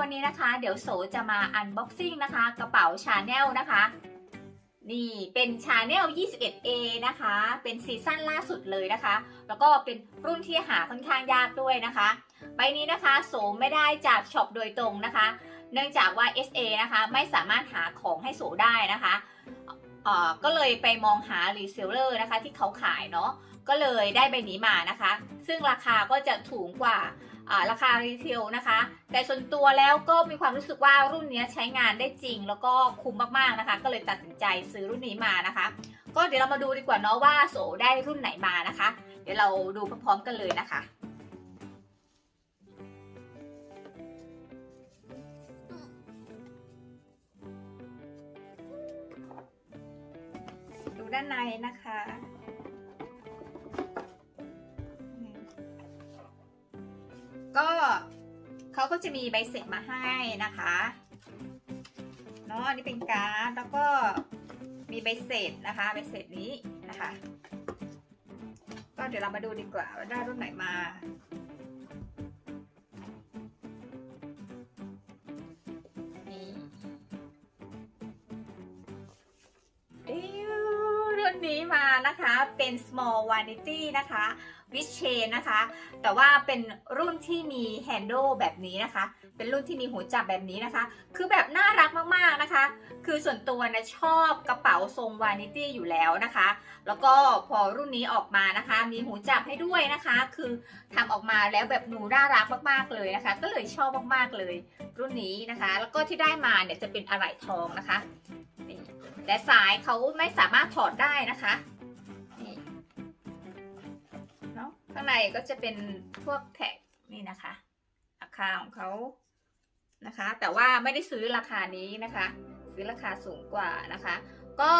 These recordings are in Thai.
วันนี้นะคะ เดี๋ยวโสจะมาอันบ็อกซิ่งนะคะ กระเป๋าชาแนลนะคะ นี่เป็นชาแนล 21A นะคะ เป็นซีซั่นล่าสุดเลยนะคะ แล้วก็เป็นรุ่นที่หาค่อนข้างยากด้วยนะคะใบนี้นะคะโสไม่ได้จากช็อปโดยตรงนะคะ เนื่องจากว่า SA นะคะไม่สามารถหาของให้โสได้นะคะก็เลยไปมองหารีเซลเลอร์นะคะที่เขาขายเนาะก็เลยได้ใบนี้มานะคะ ซึ่งราคาก็จะถูกกว่า ราคารีเทลนะคะ แต่ส่วนตัวแล้วก็มีความรู้สึกว่ารุ่นนี้ใช้งานได้จริง แล้วก็คุ้มมากๆนะคะ ก็เลยตัดสินใจซื้อรุ่นนี้มานะคะ ก็เดี๋ยวเรามาดูดีกว่าเนาะว่าโสได้รุ่นไหนมานะคะ เดี๋ยวเราดูพร้อมๆกันเลยนะคะดูด้านในนะคะ เขาก็จะมีใบเสร็จมาให้นะคะเนาะอันนี้เป็นการ์ดแล้วก็มีใบเสร็จนะคะใบเสร็จนี้นะคะ ก็เดี๋ยวเรามาดูดีกว่าว่าได้รุ่นไหนมา นี้มานะคะเป็น small vanity นะคะวิชเชนนะคะ แต่ว่าเป็นรุ่นที่มีแฮนด์ลแบบนี้นะคะ เป็นรุ่นที่มีหูจับแบบนี้นะคะ คือแบบน่ารักมากๆนะคะ คือส่วนตัวนะชอบกระเป๋าทรงวานิตี้อยู่แล้วนะคะ แล้วก็พอรุ่นนี้ออกมานะคะ มีหูจับให้ด้วยนะคะ คือทำออกมาแล้วแบบหนูน่ารักมากๆเลยนะคะ ก็เลยชอบมากๆเลย รุ่นนี้นะคะ แล้วก็ที่ได้มาเนี่ยจะเป็นอะไหล่ทองนะคะ และสายเขาไม่สามารถถอดได้นะคะนี่เนาะข้างในก็จะเป็นพวกแท็กนี่นะคะราคาของเขานะคะ แต่ว่าไม่ได้ซื้อราคานี้นะคะ ซื้อราคาสูงกว่านะคะ ก็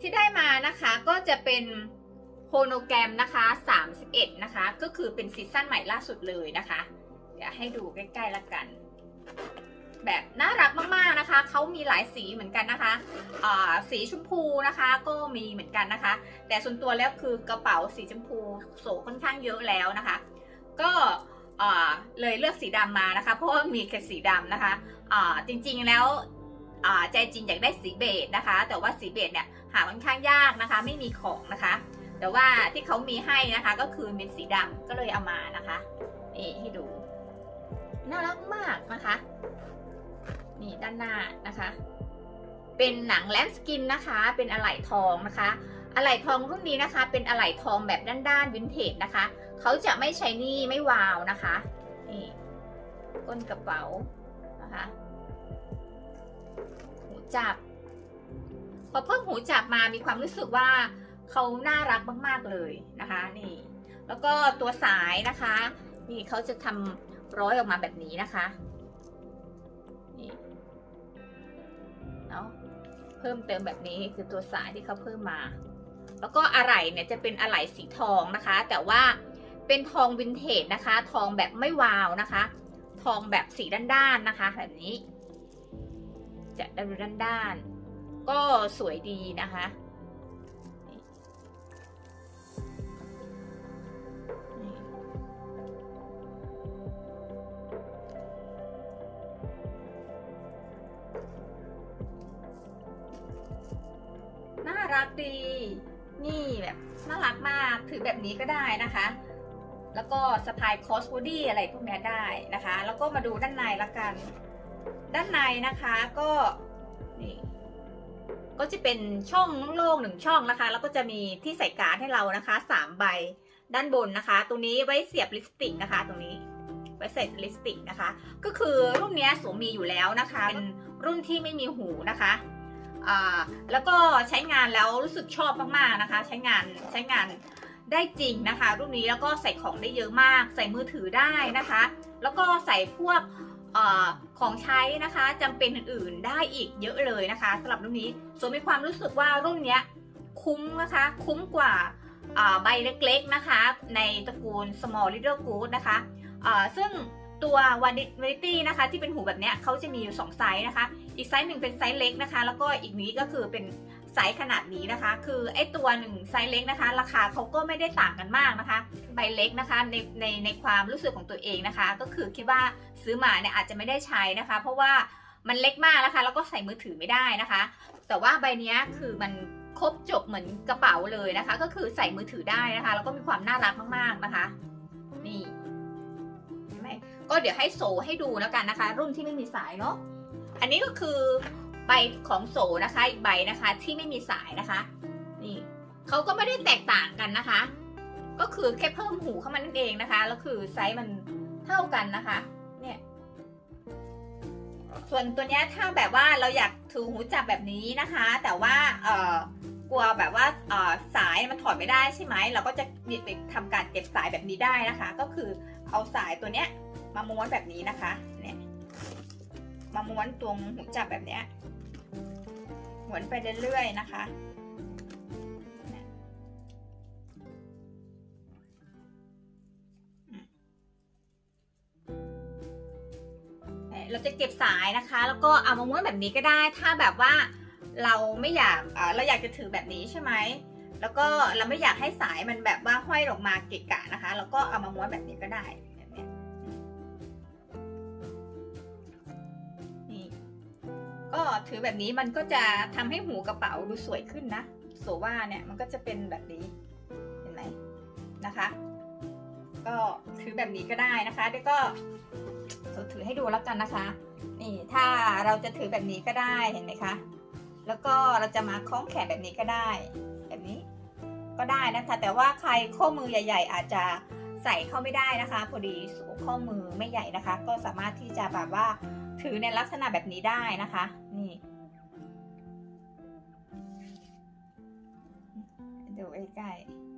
ที่ได้มานะคะก็จะเป็นโฮโนแกรมนะคะ 31 นะคะ ก็คือเป็นซีซั่นใหม่ล่าสุดเลยนะคะ เดี๋ยวให้ดูใกล้ๆละกัน แบบน่ารักมาก นะคะเขามีหลายสีเหมือนกันนะคะสีชมพูนะคะก็มีเหมือนกันนะคะ แต่ส่วนตัวแล้วคือกระเป๋าสีชมพูโสค่อนข้างเยอะแล้วนะคะ ก็เลยเลือกสีดำมานะคะ เพราะว่ามีแค่สีดำนะคะจริงๆแล้วใจจริงอยากได้สีเบจนะคะ แต่ว่าสีเบจเนี่ยหาค่อนข้างยากนะคะ ไม่มีของนะคะ แต่ว่าที่เขามีให้นะคะก็คือเป็นสีดำก็เลยเอามานะคะนี่ให้ดูน่ารักมากนะคะ นี่ด้านหน้านะคะ เป็นหนังแลมสกินนะคะ เป็นอะไหล่ทองนะคะ อะไหล่ทองรุ่นนี้นะคะ เป็นอะไหล่ทองแบบด้านๆวินเทจนะคะ เขาจะไม่ใช้นี่ไม่วาวนะคะ นี่ก้นกระเป๋านะคะหูจับ พอเพิ่มหูจับมามีความรู้สึกว่าเขาน่ารักมาก ๆ เลยนะคะนี่ แล้วก็ตัวสายนะคะ นี่เขาจะทำร้อยออกมาแบบนี้นะคะ นี่ เนาะเพิ่มเติมแบบนี้คือตัวสายที่เขาเพิ่มมา แล้วก็อะไหล่เนี่ยจะเป็นอะไหล่สีทองนะคะ แต่ว่าเป็นทองวินเทจนะคะ ทองแบบไม่วาวนะคะ ทองแบบสีด้านๆนะคะ แบบนี้ จะดูด้านๆก็สวยดีนะคะ รักดี นี่แบบน่ารักมากถือแบบนี้ก็ได้นะคะ แล้วก็สะพายคอสบอดี้อะไรพวกนี้ได้นะคะ แล้วก็มาดูด้านในละกัน ด้านในนะคะก็นี่ก็จะเป็นช่องโล่งหนึ่งช่องนะคะ แล้วก็จะมีที่ใส่การ์ดให้เรานะคะสามใบด้านบนนะคะ ตรงนี้ไว้เสียบลิปสติกนะคะ ตรงนี้ไว้ใส่ลิปสติกนะคะ ก็คือรุ่นนี้สวมมีอยู่แล้วนะคะ เป็นรุ่นที่ไม่มีหูนะคะ แล้วก็ใช้งานแล้วรู้สึกชอบมากๆนะคะ ใช้งานใช้งานได้จริงนะคะ รุ่นนี้แล้วก็ใส่ของได้เยอะมาก ใส่มือถือได้นะคะ แล้วก็ใส่พวกอของใช้นะคะจำเป็นอื่นๆได้อีกเยอะเลยนะคะสำหรับรุ่นนี้ส่วนมีความรู้สึกว่ารุ่นเนี้ยคุ้มนะคะ คุ้มกว่าใบเล็กๆนะคะ ในตระกูล small little good นะคะซึ่งตัววานิตี้นะคะ ที่เป็นหูแบบเนี้ยเขาจะมีอยู่ 2 ไซส์นะคะ อีกไซส์หนึ่งเป็นไซส์เล็กนะคะ แล้วก็อีกนี้ก็คือเป็นไซส์ขนาดนี้นะคะ คือไอตัวหนึ่งไซส์เล็กนะคะ ราคาเขาก็ไม่ได้ต่างกันมากนะคะ ใบเล็กนะคะในในในความรู้สึกของตัวเองนะคะ ก็คือคิดว่าซื้อมาเนี่ยอาจจะไม่ได้ใช้นะคะ เพราะว่ามันเล็กมากนะคะ แล้วก็ใส่มือถือไม่ได้นะคะ แต่ว่าใบเนี้ยคือมันครบจบเหมือนกระเป๋าเลยนะคะ ก็คือใส่มือถือได้นะคะ แล้วก็มีความน่ารักมากๆนะคะ นี่เห็นไหมก็เดี๋ยวให้โซให้ดูแล้วกันนะคะ รุ่นที่ไม่มีสายเนาะ อันนี้ก็คือใบของโซนะคะ อีกใบนะคะที่ไม่มีสายนะคะ นี่เขาก็ไม่ได้แตกต่างกันนะคะ ก็คือแค่เพิ่มหูเข้ามานั่นเองนะคะ แล้วคือไซส์มันเท่ากันนะคะ เนี่ย ส่วนตัวเนี้ยถ้าแบบว่าเราอยากถือหูจับแบบนี้นะคะ แต่ว่าเออกลัวแบบว่าเออสายมันถอดไม่ได้ใช่ไหมเราก็จะหยิบไปทำการเก็บสายแบบนี้ได้นะคะ ก็คือเอาสายตัวเนี้ยมาม้วนแบบนี้นะคะ มาม้วนตรงหูจับแบบเนี้ยม้วนไปเรื่อยๆนะคะเราจะเก็บสายนะคะ แล้วก็เอามาม้วนแบบนี้ก็ได้ ถ้าแบบว่าเราไม่อยากเราอยากจะถือแบบนี้ใช่ไหม แล้วก็เราไม่อยากให้สายมันแบบว่าห้อยออกมาเกะกะนะคะ แล้วก็เอามาม้วนแบบนี้ก็ได้ ก็ถือแบบนี้มันก็จะทำให้หูกระเป๋าดูสวยขึ้นนะโซว่าเนี่ยมันก็จะเป็นแบบนี้เห็นไหมนะคะ ก็ถือแบบนี้ก็ได้นะคะเดี๋ยวก็ถือให้ดูแล้วกันนะคะ นี่ถ้าเราจะถือแบบนี้ก็ได้เห็นไหมคะ แล้วก็เราจะมาคล้องแขนแบบนี้ก็ได้ แบบนี้ก็ได้นะคะ แต่ว่าใครข้อมือใหญ่ ๆ อาจจะใส่เข้าไม่ได้นะคะ พอดีข้อมือไม่ใหญ่นะคะ ก็สามารถที่จะแบบว่า ถือในลักษณะแบบนี้ได้นะคะ นี่ดูใกล้ๆ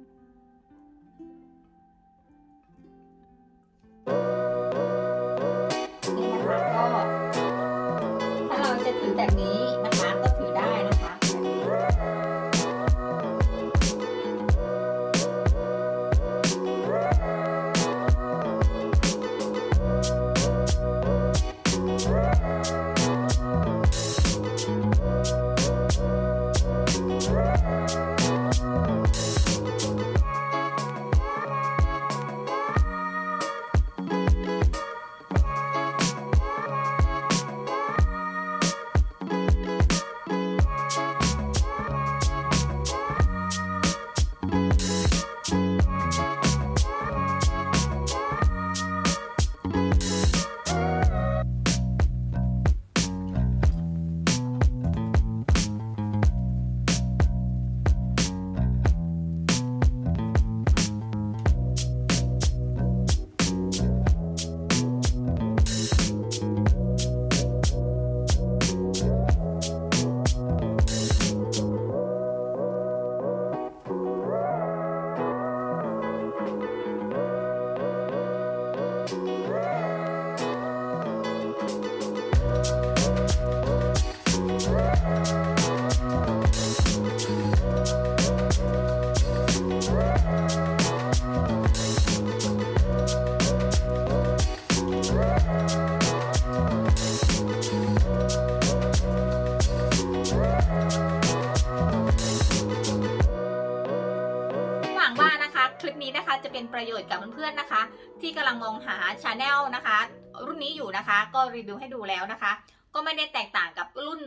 ประโยชน์กับเพื่อนๆนะคะ ที่กำลังมองหาชาแนลนะคะ รุ่นนี้อยู่นะคะ ก็รีวิวให้ดูแล้วนะคะ ก็ไม่ได้แตกต่างกับรุ่น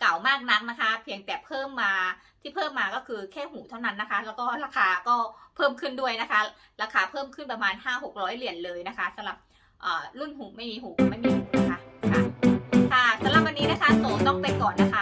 เก่ามากนักนะคะ เพียงแต่เพิ่มมาที่เพิ่มมาก็คือแค่หูเท่านั้นนะคะ แล้วก็ราคาก็เพิ่มขึ้นด้วยนะคะ ราคาเพิ่มขึ้นประมาณ 5-600 เหรียญเลยนะคะสำหรับรุ่นหูไม่มีหูไม่มีหูนะคะค่ะค่ะสำหรับวันนี้นะคะโสต้องไปก่อนนะคะ